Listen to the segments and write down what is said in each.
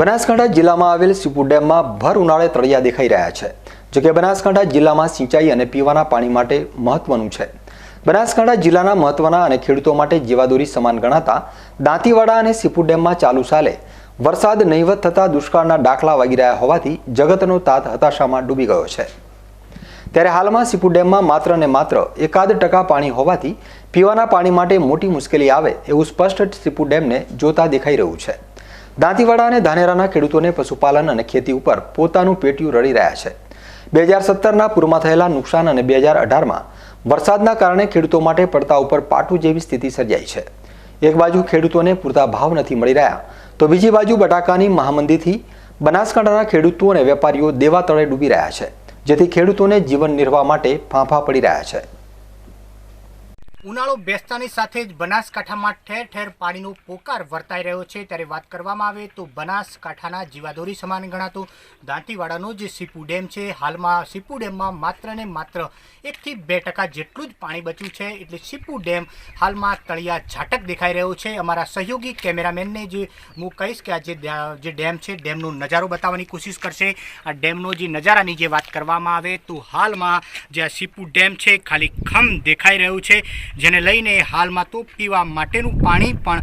બનાસકાંઠા જિલ્લામાં આવેલ સીપુ ડેમમાં ભર ઉનાળે તળિયા દેખાઈ રહ્યા છે. જો કે બનાસકાંઠા જિલ્લામાં સિંચાઈ અને પીવાના પાણી માટે મહત્વનું છે. બનાસકાંઠા જિલ્લાના મહત્વના અને ખેડૂતો માટે જીવાદોરી સમાન ગણાતા દાંતીવાડા અને સીપુ ડેમમાં ચાલુ સાલે વરસાદ નહીવત થતા દુષ્કાળના દાખલા વાગી રહ્યા હોવાથી જગતનો તાત હતાશામાં ડૂબી ગયો છે. ત્યારે હાલમાં સીપુ ડેમમાં માત્ર ને માત્ર એકાદ ટકા પાણી હોવાથી પીવાના પાણી માટે મોટી મુશ્કેલી આવે એવું સ્પષ્ટ સીપુ ડેમને જોતા દેખાઈ રહ્યું છે. દાંતીવાડા અને ધાનેરાના ખેડૂતોને પશુપાલન અને ખેતી ઉપર પોતાનું પેટીયું રડી રહ્યા છે. બે હજાર સત્તરના પૂરમાં થયેલા નુકસાન અને બે હજાર અઢારમાં વરસાદના કારણે ખેડૂતો માટે પડતા ઉપર પાટું જેવી સ્થિતિ સર્જાઈ છે. એક બાજુ ખેડૂતોને પૂરતા ભાવ નથી મળી રહ્યા, તો બીજી બાજુ બટાકાની મહામંદીથી બનાસકાંઠાના ખેડૂતો અને વેપારીઓ દેવા તળે ડૂબી રહ્યા છે, જેથી ખેડૂતોને જીવન નિર્વાહ માટે ફાંફા પડી રહ્યા છે. ઉનાળો બેસતાની સાથે જ બનાસકાંઠામાં ઠેર ઠેર પાણીનો પોકાર વર્તાઈ રહ્યો છે. ત્યારે વાત કરવામાં આવે તો બનાસકાંઠાના જીવાદોરી સમાન ગણાતો દાંતીવાડાનો જે સીપુ ડેમ છે. હાલમાં સીપુ ડેમમાં માત્ર ને માત્ર એકથી બે ટકા જેટલું જ પાણી બચ્યું છે. એટલે સીપુ ડેમ હાલમાં તળિયા ઝાટક દેખાઈ રહ્યો છે. અમારા સહયોગી કેમેરામેનને જે હું કહીશ કે આ જે ડેમ છે, ડેમનો નજારો બતાવવાની કોશિશ કરશે. આ ડેમનો જે નજારાની જે વાત કરવામાં આવે તો હાલમાં જે આ સીપુ ડેમ છે, ખાલી ખમ દેખાઈ રહ્યું છે. જેને લઈને હાલમાં તો પીવા માટેનું પાણી પણ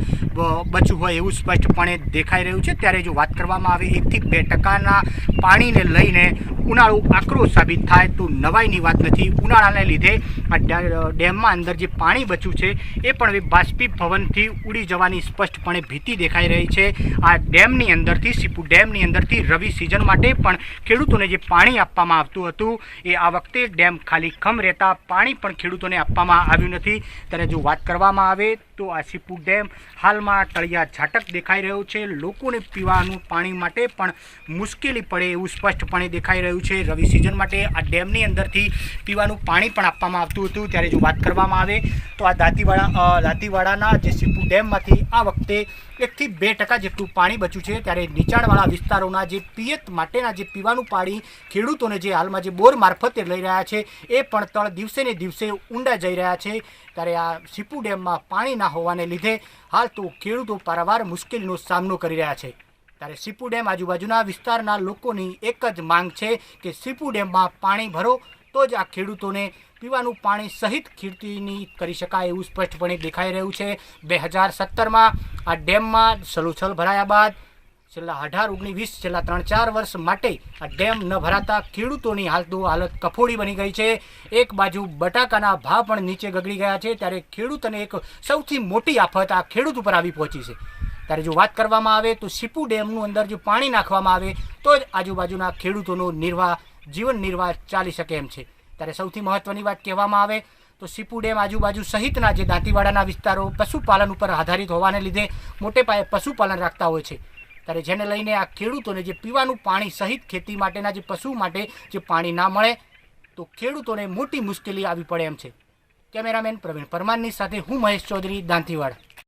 બચ્યું હોય એવું સ્પષ્ટપણે દેખાઈ રહ્યું છે. ત્યારે જો વાત કરવામાં આવે એકથી બે ટકાના પાણીને લઈને ઉનાળો આકરો સાબિત થાય તો નવાઈની વાત નથી. ઉનાળાને લીધે આ ડેમમાં અંદર જે પાણી બચ્યું છે, એ પણ હવે બાષ્પીભવનથી ઉડી જવાની સ્પષ્ટપણે ભીતિ દેખાઈ રહી છે. આ ડેમની અંદરથી, સીપુ ડેમની અંદરથી રવિ સિઝન માટે પણ ખેડૂતોને જે પાણી આપવામાં આવતું હતું, એ આ વખતે ડેમ ખાલી ખમ રહેતા પાણી પણ ખેડૂતોને આપવામાં આવ્યું નથી. ત્યારે જો વાત કરવામાં આવે તો આ સીપુ ડેમ હાલમાં તળિયા ઝાટક દેખાઈ રહ્યો છે. લોકોને પીવાનું પાણી માટે પણ મુશ્કેલી પડે એવું સ્પષ્ટપણે દેખાઈ રહ્યું છે. રવિ સિઝન માટે આ ડેમની અંદરથી પીવાનું પાણી પણ આપવામાં આવતું હતું. ત્યારે જો વાત કરવામાં આવે તો આ દાંતીવાડા દાંતીવાડાના જે સીપુ ડેમમાંથી આ વખતે એકથી બે ટકા જેટલું પાણી બચ્યું છે. ત્યારે નીચાણવાળા વિસ્તારોના જે પિયત માટેના જે પીવાનું પાણી ખેડૂતોને જે હાલમાં જે બોર મારફતે લઈ રહ્યા છે, એ પણ તળ દિવસે ને દિવસે ઊંડા જઈ રહ્યા છે. ત્યારે આ સીપુ ડેમમાં પાણી ના હોવાને લીધે હાલ તો ખેડૂતો પારાવાર મુશ્કેલીનો સામનો કરી રહ્યા છે. ત્યારે સીપુ ડેમ આજુબાજુના વિસ્તારના લોકોની એક જ માંગ છે કે સીપુ ડેમમાં પાણી ભરો, તો જ આ ખેડૂતોને પીવાનું પાણી સહિત ખેતીની કરી શકાય એવું સ્પષ્ટપણે દેખાઈ રહ્યું છે. બે હજાર સત્તરમાં આ ડેમમાં સલોછલ ભરાયા બાદ છેલ્લા અઢાર ઓગણીસ છેલ્લા ત્રણ, ચાર વર્ષ માટે આ ડેમ ન ભરાતા ખેડૂતોની હાલ હાલત કફોડી બની ગઈ છે. એક બાજુ બટાકાના ભાવ પણ નીચે ગગડી ગયા છે, ત્યારે ખેડૂતને એક સૌથી મોટી આફત આ ખેડૂત ઉપર આવી પહોંચી છે. ત્યારે જો વાત કરવામાં આવે તો સીપુ ડેમનું અંદર જો પાણી નાખવામાં આવે, તો જ આજુબાજુના ખેડૂતોનો નિર્વાહ, જીવન નિર્વાહ ચાલી શકે એમ છે. ત્યારે સૌથી મહત્વની વાત કહેવામાં આવે તો સીપુ ડેમ આજુબાજુ સહિતના જે દાંતીવાડાના વિસ્તારો પશુપાલન ઉપર આધારિત હોવાને લીધે મોટે પાયે પશુપાલન રાખતા હોય છે. ત્યારે જેને લઈને આ ખેડૂતોને જે પીવાનું પાણી સહિત ખેતી માટેના જે પશુ માટે જે પાણી ના મળે, તો ખેડૂતોને મોટી મુશ્કેલી આવી પડે એમ છે. કેમેરામેન પ્રવીણ પરમારની સાથે હું મહેશ ચૌધરી, દાંતીવાડા.